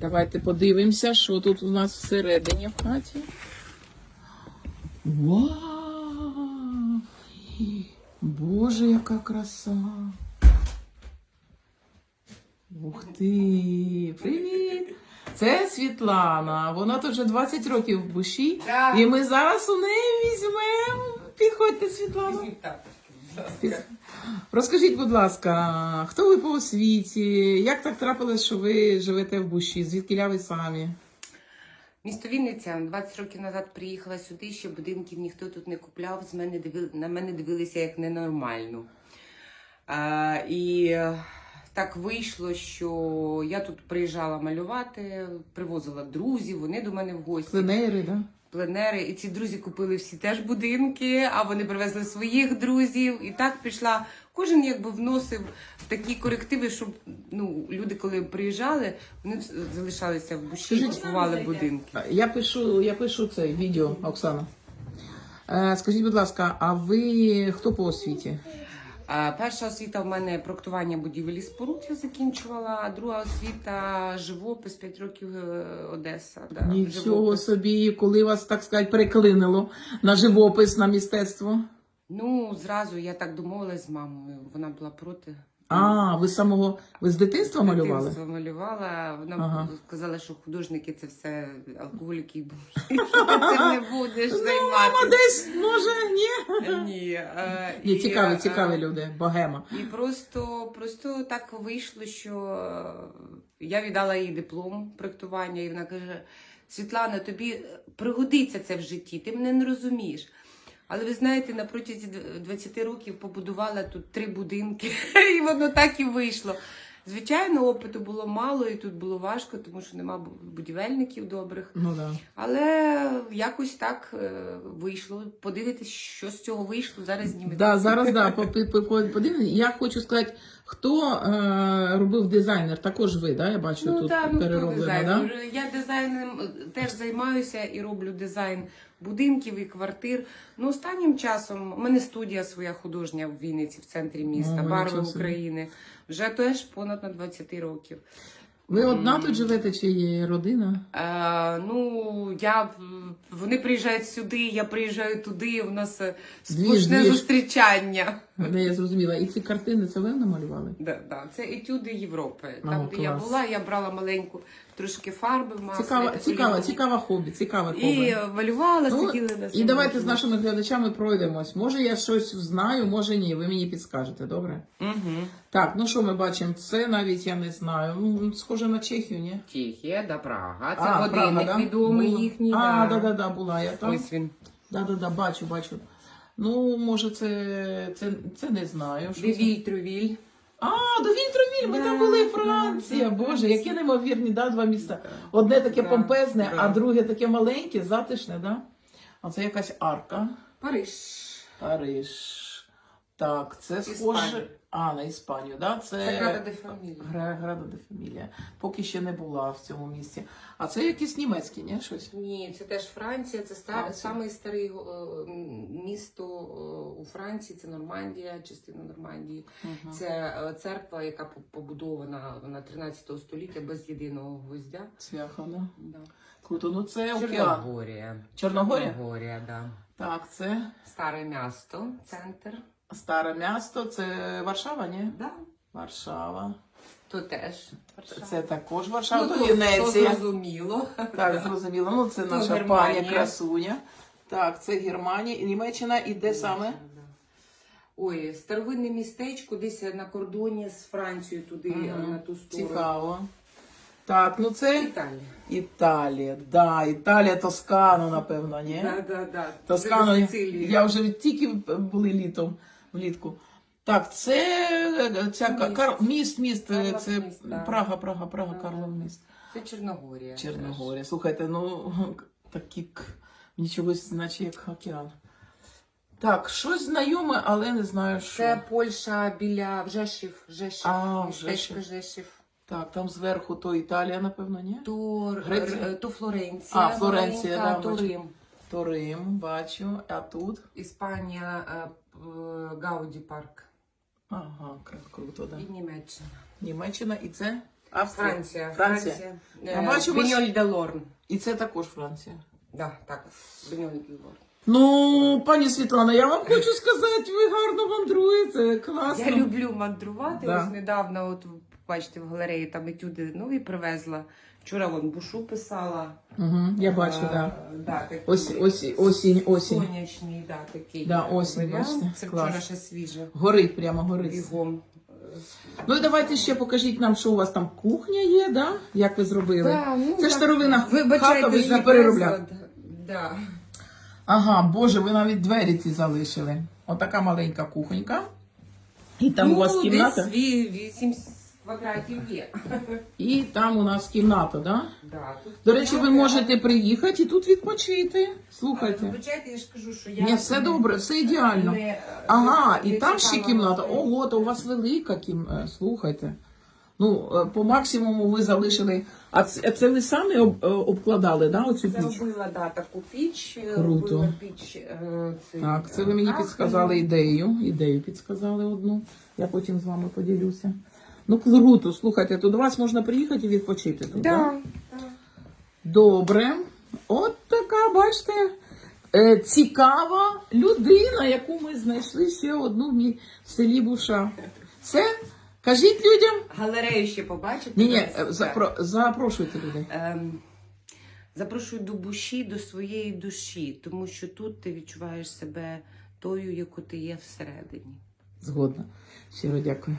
Давайте подивимося, що тут у нас всередині в хаті. Вау! Боже, яка краса! Ух ти! Привіт! Це Світлана. Вона тут вже 20 років в буші. І ми зараз у неї візьмемо. Підходьте, Світлана. Розкажіть, будь ласка, хто ви по освіті? Як так трапилось, що ви живете в буші? Звідки ви самі? Місто Вінниця 20 років назад приїхала сюди, ще будинків ніхто тут не купляв. З мене дивили, на мене дивилися як ненормальну. А, і е, так вийшло, що я тут приїжджала малювати, привозила друзів, вони до мене в гості. Пленери, да? Пленери, і ці друзі купили всі теж будинки, а вони привезли своїх друзів. І так пішла. Кожен якби вносив такі корективи, щоб ну, люди, коли приїжджали, вони залишалися в буші, Скажіть, купували будинки. Я пишу, я пишу це відео, Оксана. Е, скажіть, будь ласка, а ви хто по освіті? Перша освіта в мене проектування будівель і споруд я закінчувала, а друга освіта живопис 5 років е, Одеса. Да, Нічого живопис. собі, коли вас, так сказати, переклинило на живопис, на містецтво. Ну, зразу я так домовилась з мамою, вона була проти. А, ви з самого ви з дитинства малювали? Дитинство малювала. Вона Ага. сказала, що художники це все алкоголіки. Ти цим не будеш Ну, мама десь, може, ні. Ні, е, Ні, і, цікаві, е, цікаві люди, богема. І просто, просто так вийшло, що я віддала їй диплом проєктування, і вона каже: Світлана, тобі пригодиться це в житті, ти мене не розумієш. Але ви знаєте, на протязі дв- 20 років побудувала тут три будинки, і воно так і вийшло. Звичайно, опиту було мало, і тут було важко, тому що нема будівельників добрих. Ну да. Але якось так е, вийшло. Подивитись, що з цього вийшло. Зараз знімете. Да, зараз да, по- по- по- подивимось. Я хочу сказати, хто е, робив дизайнер, також ви, да? Я бачу Ну тут так, ну перероблено, да? Я дизайном е, теж займаюся і роблю дизайн будинків і квартир. Ну, останнім часом у мене студія своя художня в Вінниці, в центрі міста, барви. України. Вже теж понад на 20 років. Ви одна тут живете чи є родина? Е, ну, я, вони приїжджають сюди, я приїжджаю туди. У нас сплошне зустрічання. Не, я зрозуміла. І ці картини це ви намалювали? Да, да. Це етюди Європи. О, Там, де я клас. була, я брала маленьку трошки фарби в маслі. Цікава, цікава, цікава хобі, цікаве хобі. І малювала, Ну, сиділи на І давайте з нашими глядачами пройдемось. Може, я щось знаю, може ні. Ви мені підскажете, добре? Угу. Так, ну що ми бачимо? Це навіть я не знаю. Ну, схоже на Чехію, ні? Чехія да Прага. Це А, годинник Прага, да? відомий Була. їхній. А, да. да, да, да, була я там. Ось він. Да, да, да, бачу, бачу. Ну, може, це, це, це не знаю. Що? Девіль, Трувіль. А, до Вільтровіль, ми там були Франція. Боже, які неймовірні, да, два міста. Одне таке помпезне, а друге таке маленьке, затишне, да? А це якась арка. Париж. Париж. Так, це схоже. А, на Іспанію, да? Це, Града де Фамілія. Града де Фамілія. Поки ще не була в цьому місці. А це якісь німецькі, ні? Щось? Ні, це теж Франція, це стар, саме старе місто е, у Франції, це Нормандія, частина Нормандії. Мгм. Це е, церква, яка побудована на 13 століття без єдиного гвоздя. Цвяха, да? Да. Круто, ну це океан. Чорногорія. Чорногорія? Чорногорія, да. Так, це Старе місто, центр. Старе місто, це Варшава, ні? Да. Варшава. То теж. Варшава. Це також Варшава, ну, то то, то зрозуміло. Так, зрозуміло. Ну, це наша Германія. пані красуня. Так, це Германія, Німеччина і де саме? Ой, старовинне містечко, десь на кордоні з Францією туди, Мгм. на ту сторону. Цікаво. Так, ну це Італія. Італія. Да, Італія, Тоскана, напевно, ні? Да, да, да. Тоскану, Сицилія. я вже тільки були літом, влітку. Так, це е, ця Міст. Кар... міст, міст, е, Карлов це міст, да. Прага, Прага, Прага, Да. Карлов міст. Це Чорногорія. Чорногорія. Слухайте, ну такі нічого, наче як океан. Так, щось знайоме, але не знаю, що. Це Польща біля Вжешів. Жешів. А, Містечко Жешів. Жешів. Так, там зверху то Італія, напевно, ні? То, Греція? То Флоренція. А, Флоренція, маленька, да, то. Рим. То Рим, бачу, а тут. Іспанія, е, Гауді парк. Ага, кр- круто, да. І Німеччина. Німеччина і це Австрія. Франція. Франція. Франція. Бачу, Беньоль де Лорн. І це також Франція. Да, так. Беньоль де Лорн. Ну, пані Світлана, я вам хочу сказати, ви гарно мандруєте. Класно. Я люблю мандрувати. Да. Ось недавно, от бачите, в галереї там етюди нові привезла. Вчора вон бушу писала. Угу, я бачу, А, так. да, такий Ось, ось, осінь, осінь. Сонячний, да, такий. Да, осінь, бачите, Це клас. вчора ще свіже. Горить, прямо горить. Бігом. Ну і давайте ще покажіть нам, що у вас там кухня є, да? Як ви зробили? Да, ну, Це ж старовина хата, ви її переробляли. Да. Ага, боже, ви навіть двері ці залишили. Отака маленька кухонька. І там у вас ну, кімната. Десь ві- вісім квадратів є. І там у нас кімната, да? Да, тут До речі, ви кімната. можете приїхати і тут відпочити. Слухайте. Вибачайте, я ж кажу, що я... Ні, все добре, все ідеально. не- Ага, не і там ще кімната. гостей. Ого, то у вас велика кімната. Слухайте. Ну, е, по максимуму ви залишили. А це, це ви самі об, е, обкладали, да, оцю Це піч? робила, да, таку піч. е, Круто. робила Піч, е, цей, Так, це ви мені кахлю. підсказали ідею. Ідею підсказали одну. Я потім з вами поділюся. Ну, круто, слухайте, то до вас можна приїхати і відпочити тут. Да? Да. Добре. От така, бачите, е, цікава людина, яку ми знайшли ще одну в в селі Буша. Все? Кажіть людям. Галерею ще побачите? Ні, ні, запро, запрошуйте людей. Ем, Запрошую до буші, до своєї душі, тому що тут ти відчуваєш себе тою, яку ти є всередині. Згодна. Щиро дякую.